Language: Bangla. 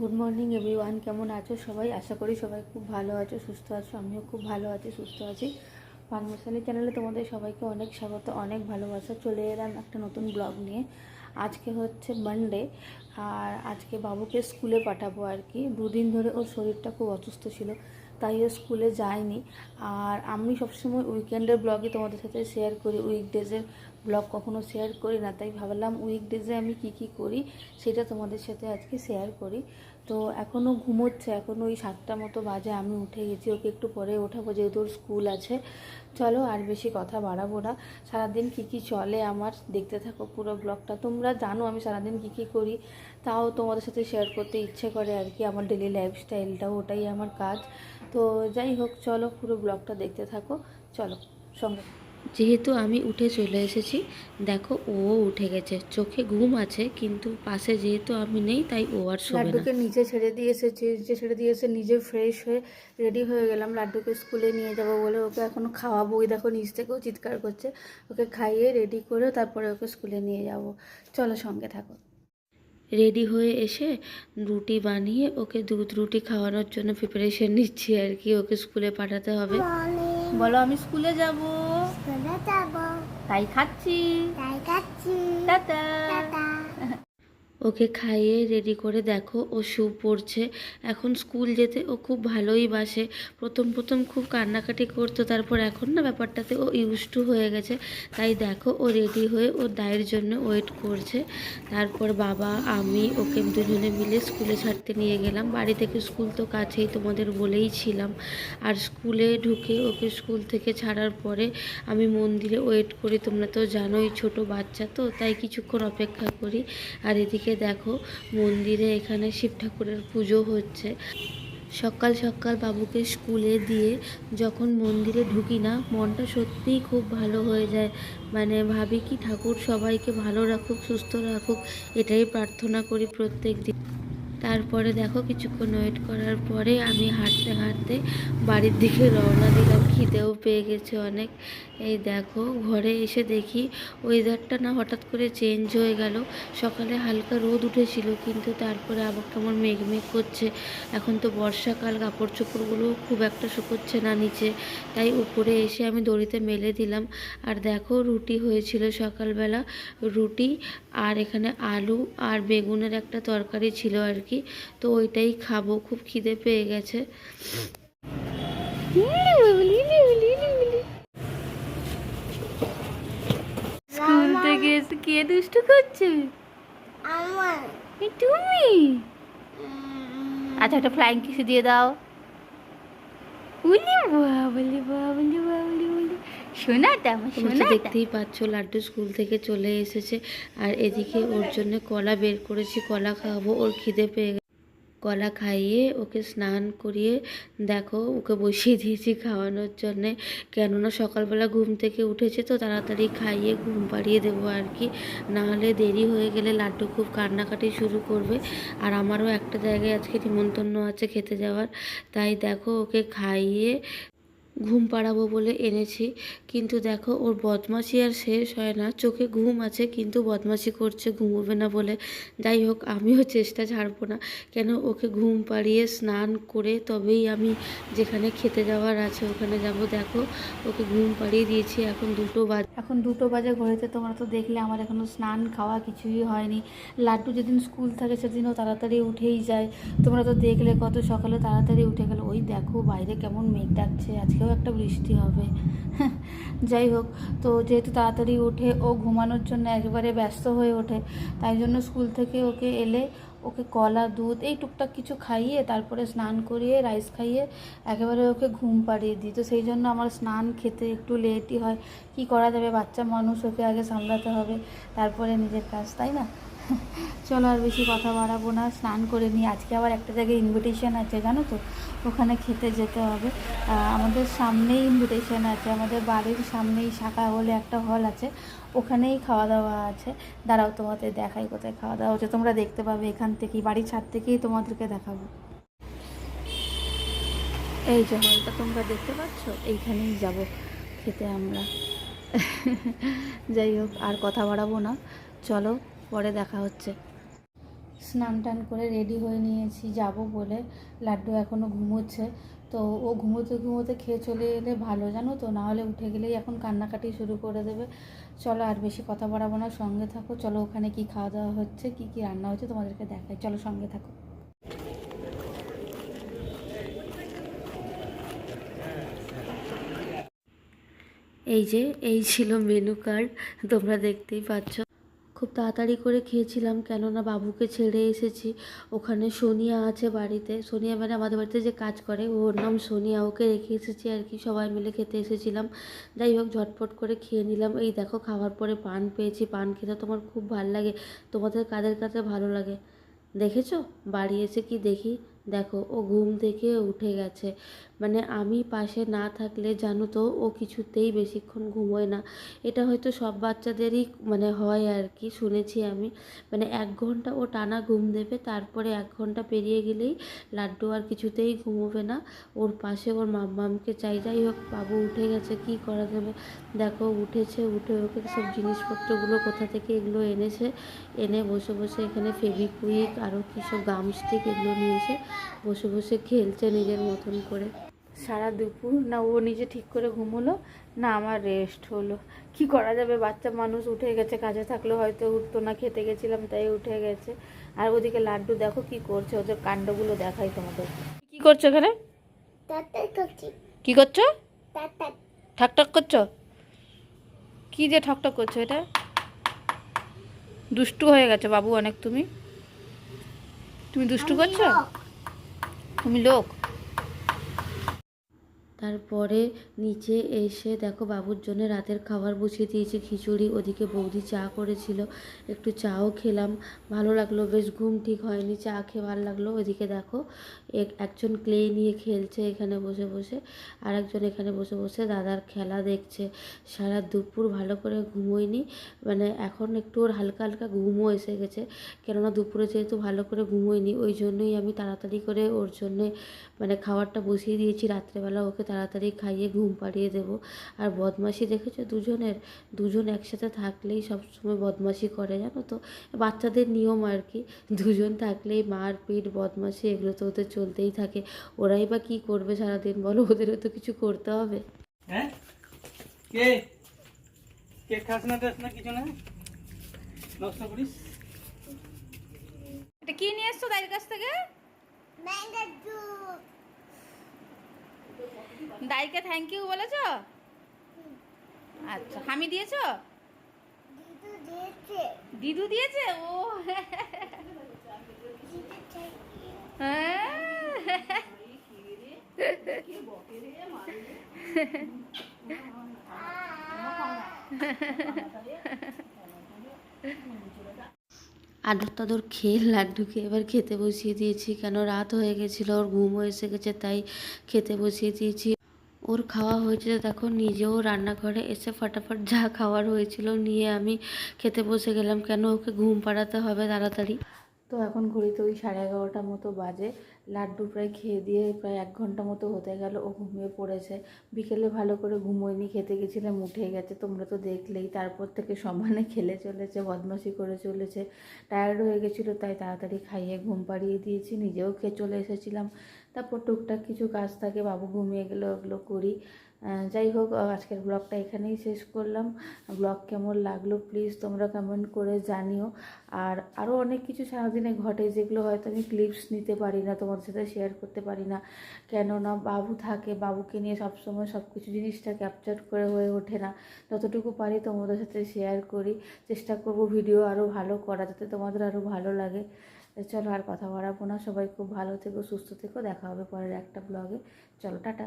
গুড মর্নিং এভরিওয়ান কেমন আছো সবাই? আশা করি সবাই খুব ভালো আছো, সুস্থ আছো, আমিও খুব ভালো আছি, সুস্থ আছি। পানমশালি চ্যানেলে তোমাদের সবাইকে অনেক স্বাগত, অনেক ভালোবাসা। চলে এলাম একটা নতুন ব্লগ নিয়ে। আজকে হচ্ছে মানডে আর আজকে বাবুকে স্কুলে পাঠাবো আর কি। দুদিন ধরে ওর শরীরটা খুব অসুস্থ ছিল, তাই ও স্কুলে যায়নি। আর আমি সবসময় উইকেন্ডের ব্লগে তোমাদের সাথে শেয়ার করি উইকডেজের ব্লগ কখনো শেয়ার করি না, তাই ভাবলাম উইকডেজে আমি কি কি করি সেটা তোমাদের সাথে আজকে শেয়ার করি। তো এখনও ঘুমোচ্ছে এখনও ওই সাতটা মতো বাজে, আমি উঠে গেছি, ওকে একটু পরে ওঠাবো যেহেতু ওর স্কুল আছে। চলো আর বেশি কথা বাড়াবো না। সারাদিন কী কী চলে আমার দেখতে থাকো পুরো ব্লগটা তোমরা জানো আমি সারাদিন কী কী করি, তাও তোমাদের সাথে শেয়ার করতে ইচ্ছে করে আর কি, আমার ডেলি লাইফস্টাইলটাও ওটাই আমার কাজ। তো যাই হোক, চলো পুরো ব্লগটা দেখতে থাকো। চলো, সঙ্গে যেহেতু আমি উঠে চলে এসেছি দেখো ও উঠে গেছে। চোখে ঘুম আছে কিন্তু পাশে যেহেতু আমি নেই তাই ও আর শোবে না। লাড্ডুকে নিচে ছেড়ে দিয়ে এসেছি নিচে ছেড়ে দিয়ে এসে নিজে ফ্রেশ হয়ে রেডি হয়ে গেলাম। লাড্ডুকে স্কুলে নিয়ে যাব বলে ওকে এখনও খাওয়াবো। ওই দেখো নিচ থেকেও চিৎকার করছে। ওকে খাইয়ে রেডি করে তারপরে ওকে স্কুলে নিয়ে যাব। চলো সঙ্গে থাকো। রেডি হয়ে এসে রুটি বানিয়ে ওকে দুধ রুটি খাওয়ানোর জন্য প্রিপারেশন নিচ্ছি আর কি। ওকে স্কুলে পাঠাতে হবে। বলো আমি স্কুলে যাব। স্কুলে যাব তাই খাচ্ছি তাই খাচ্ছি টাটা ওকে খাইয়ে রেডি করে দেখো, ও শু পড়ছে এখন স্কুল যেতে ও খুব ভালোই বাসে। প্রথম প্রথম খুব কান্নাকাটি করতো, তারপর এখন না ব্যাপারটাতে ও ইউজ টু হয়ে গেছে। তাই দেখো, ও রেডি হয়ে ওর দায়ের জন্য ওয়েট করছে। তারপর বাবা, আমি, ওকে দুজনে মিলে স্কুলে ছাড়তে নিয়ে গেলাম। বাড়ি থেকে স্কুল তো কাছেই, তোমাদের বলেই ছিলাম। আর স্কুলে ঢুকে ওকে স্কুল থেকে ছাড়ার পরে আমি মন্দিরে ওয়েট করি। তোমরা তো জানোই, ছোট বাচ্চা তো, তাই কিছুক্ষণ অপেক্ষা করি। আর এদিকে দেখো, মন্দিরে এখানে শিব ঠাকুরের পুজো হচ্ছে। সকাল সকাল বাবুকে স্কুলে দিয়ে যখন মন্দিরে ঢুকি না, মনটা সত্যিই খুব ভালো হয়ে যায়। মানে ভাবি কি, ঠাকুর সবাইকে ভালো রাখুক, সুস্থ রাখুক, এটাই প্রার্থনা করি প্রত্যেক দিন। তারপরে দেখো, কিছুক্ষণ ওয়েট করার পরে আমি হাঁটতে হাঁটতে বাড়ির দিকে রওনা দিলাম। খিদেও পেয়ে গেছে অনেক। এই দেখো, ঘরে এসে দেখি ওয়েদারটা না হঠাৎ করে চেঞ্জ হয়ে গেল। সকালে হালকা রোদ উঠেছিল, কিন্তু তারপরে আবার কেমন মেঘ মেঘ করছে। এখন তো বর্ষাকাল কাপড় চোপড়গুলো খুব একটা শুকোচ্ছে না নিচে। তাই উপরে এসে আমি দড়িতে মেলে দিলাম। আর দেখো, রুটি হয়েছিল সকালবেলা। রুটি আর এখানে আলু আর বেগুনের একটা তরকারি ছিল আর কি। তো ওইটাই খাব, খুব খিদে পেয়ে গেছে। স্কুল থেকে এসে কে দুষ্টু করছে? তুমি? আচ্ছা একটা ফ্লাইং কিসে দিয়ে দাও। উলি বাবলি বাবলি বাবলি বলি শোনাটা আমার দেখতেই পাচ্ছ লাড্ডু স্কুল থেকে চলে এসেছে। আর এদিকে ওর জন্য কলা বের করেছি কলা খাওয়াবো ওর খিদে পেয়ে গেছে কলা খাইয়ে ওকে স্নান করিয়ে দেখো, ওকে বসিয়ে দিয়েছি খাওয়ানোর জন্যে। কেননা সকালবেলা ঘুম থেকে উঠেছে তো তাড়াতাড়ি খাইয়ে ঘুম পাড়িয়ে দেবো আর কি। নাহলে দেরি হয়ে গেলে লাড্ডু খুব কান্নাকাটি শুরু করবে। আর আমারও একটা জায়গায় আজকে নিমন্ত্রণ আছে খেতে যাওয়ার। তাই দেখো, ওকে খাইয়ে ঘুম পাড়াবো বলে এনেছি। কিন্তু দেখো, ওর বদমাশি আর শেষ হয় না। চোখে ঘুম আছে, কিন্তু বদমাশি করছে, ঘুমোবে না বলে। যাই হোক, আমিও চেষ্টা ছাড়বো না। কেন, ওকে ঘুম পাড়িয়ে স্নান করে তবেই আমি যেখানে খেতে যাওয়ার আছে, ওখানে যাব। দেখো, ওকে ঘুম পাড়িয়ে দিয়েছি, এখন দুটো বাজ, এখন দুটো বাজে ঘরেতে তোমরা তো দেখলে, আমার এখনও স্নান খাওয়া কিছুই হয়নি। লাড্ডু যেদিন স্কুল থাকে, সেদিনও তাড়াতাড়ি উঠেই যায়। তোমরা তো দেখলে, কত সকালে তাড়াতাড়ি উঠে গেল। ওই দেখো, বাইরে কেমন মেঘ ডাকছে। আজকেও একটা বৃষ্টি হবে। যাই হোক, তো যেহেতু তাড়াতাড়ি উঠে ও ঘুমানোর জন্য একেবারে ব্যস্ত হয়ে ওঠে, তাই জন্য স্কুল থেকে ওকে এলে ওকে কলা, দুধ, এই টুকটাক কিছু খাইয়ে তারপরে স্নান করিয়ে, রাইস খাইয়ে একেবারে ওকে ঘুম পাড়িয়ে দিই। তো সেই জন্য আমার স্নান খেতে একটু লেটই হয়। কি করা যাবে? বাচ্চা মানুষ, ওকে আগে সামলাতে হবে, তারপরে নিজের কাজ, তাই না? চলো আর বেশি কথা বাড়াবো না, স্নান করে নিই। আজকে আবার একটা জায়গায় ইনভিটেশন আছে, জানো তো? ওখানে খেতে যেতে হবে। আমাদের সামনেই ইনভিটেশন আছে, আমাদের বাড়ির সামনেই শাখা হলে একটা হল আছে। ওখানেই খাওয়া দাওয়া আছে। দাঁড়াও তোমাদের দেখাই কোথায় খাওয়া দাওয়া হচ্ছে। তোমরা দেখতে পাবে এখান থেকেই, বাড়ির ছাদ থেকেই তোমাদেরকে দেখাবো। এই যে হলটা তোমরা দেখতে পাচ্ছ? এইখানেই যাব খেতে আমরা। যাই হোক, আর কথা বাড়াবো না। চলো। পরে দেখা হচ্ছে। স্নান টান করে রেডি হয়ে নিয়েছি, যাব বলে। লাড্ডু এখনও ঘুমোচ্ছে। তো ও ঘুমোতে ঘুমোতে খেয়ে চলে এলে ভালো, জানো তো? না হলে উঠে গেলেই এখন কান্নাকাটি শুরু করে দেবে। চলো আর বেশি কথা বাড়াবো না, সঙ্গে থাকো। চলো ওখানে কি খাওয়া দাওয়া হচ্ছে, কি কি রান্না হচ্ছে তোমাদেরকে দেখাই। চলো সঙ্গে থাকো। এই যে, এই ছিল মেনু কার্ড তোমরা দেখতেই পাচ্ছ। খুব তাড়াতাড়ি করে খেয়েছিলাম কেননা বাবুকে ছেড়ে এসেছি। ওখানে সোনিয়া আছে বাড়িতে। সোনিয়া মানে আমাদের বাড়িতে যে কাজ করে, ওর নাম সোনিয়া। ওকে রেখে এসেছি আর কি, সবাই মিলে খেতে এসেছিলাম। যাই হোক, ঝটপট করে খেয়ে নিলাম। এই দেখো, খাওয়ার পরে পান পেয়েছি। পান খেতে তোমার খুব ভালো লাগে। তোমাদের কাদের কাছে ভালো লাগে? দেখেছ? বাড়ি এসে কি দেখি? দেখো, ও ঘুম থেকে উঠে গেছে। মানে আমি পাশে না থাকলে জানো তো, ও কিছুতেই বেশিক্ষণ ঘুমোয় না। এটা হয়তো সব বাচ্চাদেরই মানে হয় আর কি, শুনেছি আমি। মানে এক ঘণ্টা ও টানা ঘুম দেবে, তারপরে এক ঘণ্টা পেরিয়ে গেলেই লাড্ডু আর কিছুতেই ঘুমোবে না। ওর পাশে ওর মাম্মামকে চাই, যাই হোক, বাবু উঠে গেছে, কি করা যাবে? দেখো, উঠেছে, উঠে ওকে সব জিনিসপত্রগুলো কোথা থেকে এগুলো এনেছে, এনে বসে বসে এখানে ফেভিকুইক আরও কী সব গাম এগুলো নিয়েছে। বসে বসে খেলছে নিজের মতন করে। সারা দুপুর না ও নিজে ঠিক করে ঘুমোলো না আমার রেস্ট হলো। কি করা যাবে? বাচ্চা মানুষ উঠে গেছে কাজে থাকলে হয়তো উঠতো না খেতে গেছিলাম তাই উঠে গেছে। আর ওদিকে লাড্ডু দেখো কি করছে ওদের কাণ্ডগুলো দেখাই তোমাদের। কি করছ এখানে? কি করছ? ঠাকঠাক করছ? কি যে ঠকঠক করছ এটা? দুষ্টু হয়ে গেছে বাবু অনেক তুমি। তুমি দুষ্টু করছ? তুমি লোক তারপরে নিচে এসে দেখো বাবুর জন্য রাতের খাবার বসিয়ে দিয়েছি, খিচুড়ি। ওদিকে বৌদি চা করেছিল, একটু চাও খেলাম। ভালো লাগল, বেশ ঘুম ঠিক হয়নি, চা খেয়ে ভালো লাগল। ওদিকে দেখো, এক, একজন ক্লে নিয়ে খেলছে এখানে বসে বসে আর একজন এখানে বসে বসে দাদার খেলা দেখছে। সারা দুপুর ভালো করে ঘুমোয়নি মানে এখন একটু ওর হালকা হালকা ঘুমও এসে গেছে, কেননা দুপুরে যেহেতু ভালো করে ঘুমোয়নি, ওই জন্যই আমি তাড়াতাড়ি করে ওর জন্যে মানে খাবারটা বসিয়ে দিয়েছি। রাত্রেবেলা ওকে তাড়াতাড়ি খাইয়ে ঘুম পাড়িয়ে দেবো। আর বদমাশি দেখেছ? দুজনের দুজন একসাথে থাকলেই সবসময় বদমাশি করে জানো তো? বাচ্চাদের নিয়ম আর কি। দুজন থাকলেই মারপিট বদমাশি এগুলো তো ওদের চলতেই থাকে। ওরাই বা কী করবে সারাদিন? বলো ওদেরও তো কিছু করতে হবে। হ্যাঁ? কে? কে খাস না টাস না কিছু না? নষ্ট করিস? এটা কি নিয়ে এসছো দাইয়ের কাছ থেকে? ম্যাঙ্গো জুস দাইকে থ্যাংক ইউ বলেছ? আচ্ছা হামি দিয়েছ? দিদু দিয়েছে। ও হ্যাঁ। আদর তাদর খেয়ে লাড্ডুকে এবার খেতে বসিয়ে দিয়েছি। কেন রাত হয়ে গেছিল, ওর ঘুমও এসে গেছে, তাই খেতে বসিয়ে দিয়েছি। ওর খাওয়া হয়েছে, দেখো, নিজেও রান্নাঘরে এসে ফটাফট যা খাওয়ার হয়েছিল নিয়ে আমি খেতে বসে গেলাম। কেন ওকে ঘুম পাড়াতে হবে তাড়াতাড়ি? তো এখন ঘড়িতে ওই সাড়ে এগারোটার মতো বাজে। লাড্ডু প্রায় খেয়ে দিয়ে প্রায় এক ঘণ্টা মতো হতে গেল, ও ঘুমিয়ে পড়েছে। বিকেলে ভালো করে ঘুমোয়নি, খেতে গেছিলাম উঠে গেছে। তোমরা তো দেখলেই, তারপর থেকে সমানে খেলে চলেছে, বদমাশি করে চলেছে। টায়ার্ড হয়ে গেছিল, তাই তাড়াতাড়ি খাইয়ে ঘুম পাড়িয়ে দিয়েছি, নিজেও খেয়ে চলে এসেছিলাম। তারপর টুকটাক কিছু কাজ থাকে, বাবু ঘুমিয়ে গেলে, ওগুলো করি। যাই হোক আজকের ব্লগটা এখানেই শেষ করলাম। ব্লগ কেমন লাগল প্লিজ তোমরা কমেন্ট করে জানিও। আর আরও অনেক কিছু সারাদিনে ঘটে যেগুলো হয়তো আমি ক্লিপস নিতে পারি না, তোমাদের সাথে শেয়ার করতে পারি না। কেননা বাবু থাকে, বাবুকে নিয়ে সবসময় সব কিছু জিনিসটা ক্যাপচার করে হয়ে ওঠে না। যতটুকু পারি তোমাদের সাথে শেয়ার করি। চেষ্টা করব ভিডিও আরও ভালো করা যাতে তোমাদের আরও ভালো লাগে। চলো আর কথা বাড়াবো না। সবাই খুব ভালো থেকো, সুস্থ থেকো। দেখা হবে পরের একটা ব্লগে চলো, টাটা।